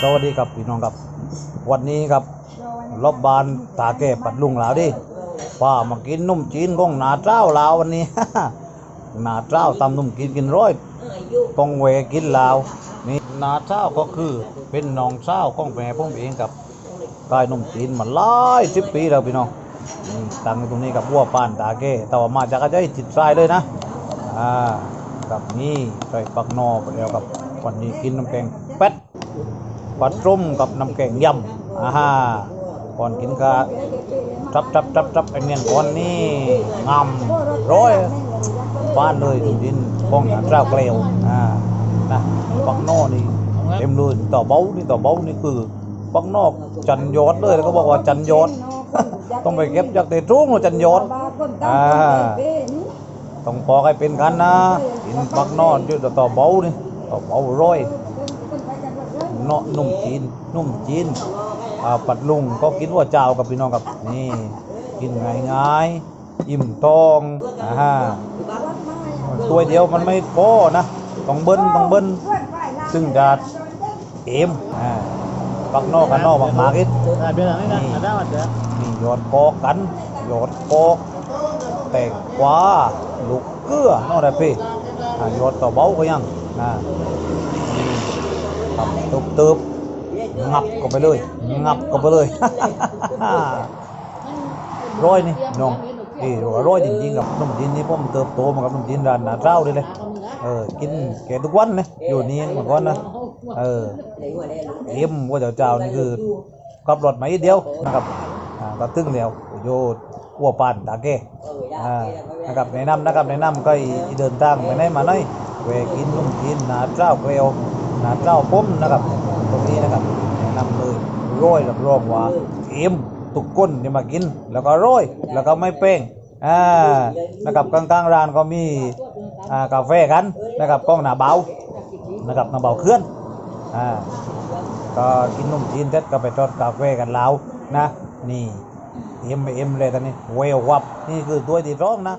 สวัสดีครับพี่น้องครับ วันนี้ครับรอบบานตาแก่ปัดลุงหลาวดิป้ามากินนุ่มจีนของหนาเจ้าลาววันนี้ หนาเจ้าตำนุ่มกินกินร้อยต้องเวกินลาวนี่หนาเจ้าก็คือเป็นน้องเจ้าของแม่ผมเองครับกายนุ่มจีนมาหลายสิบปีแล้วพี่น้องตั้งอยู่ตรงนี้กับวัวป้านตาแก่แต่ว่ามาจากกระจายจิตทรายเลยนะอ่ากับนี่ใส่ปักนอไปแล้วกับวันนี้กินน้ำแกงเป็ด ปลาต้มกับน้ำแกงยำอ่าฮะก่อนกินก็จับจับจับจับไอเมียนก่อนนี่งามร้อยบ้านเลยดินบ้องหาเจ้าเกลียวอ่านะปักนอกนี่เต็มเลยต่อเบ้านี่ต่อเบ้านี่คือปักนอกจันยอดเลยแล้วก็บอกว่าจันยอดต้องไปเก็บจากเตะทุ่งจันยอดอ่าต้องพอกให้เป็นกันนะกินปักนอกอยู่ต่อเบ้านี่ต่อเบ้าร้อย เนาะนุ่มจีนนุ่มจีนปัดลุงก็กินว่าเจ้ากับพี่น้องกับนี่ กินง่ายง่ายอิ่มท้องอ่าฮะตัวเดียวมันไม่พอนะต้องเบิ้ลต้องเบิ้ลซึ่งจะเอ็มอ่าปักนอกกันนอกบางมากิด Ada lah, ada, ada, ada. นี่ยอดกอกกันยอดกอกแตกกวาลูกเกลือนอกได้พี่ยอดต่อเบ้าก็ยังนะ นี่ทำตึบตึบงับก็ไปเลย งับก็ไปเลยร้อยนี่น้องเออร้อยจริงๆกับนมจีนนี่ผมเติบโตมากับนมจีนร้านนาเจ้าเลยเลยเออกินแกทุกวันเลยอยู่นี่เมื่อก่อนนะเออเอ็มว่าเจ้าเจ้านี่คือขับรถมาอีเดียวนะครับอ่าก็ตึ้งแล้วโยกัวปานตาแก่อ่านะครับแนะนำนะครับแนะนำก็เดินทางไปไหนมาไหนแวกินนมจีนนาเจ้าเกลียว นาเจ้าป้มนะครับ ตรงนี้นะครับแนะนำเลยร้อยรับรองว่าเอ็มทุกคนที่มากิน แล้วก็อร่อยแล้วก็ไม่เป้งอ่านะครับกลางๆร้านก็มีอ่ากาแฟกันนะครับกล้องหน้าเบานะครับหน้าเบาเคลื่อนอ่าก็กินนมจีนเสร็จก็ไปทอดกาแฟกันแล้วนะนี่เอ็มเอ็มเลยตอนนี้เวลวับนี่คือตัวที่ร้องนะ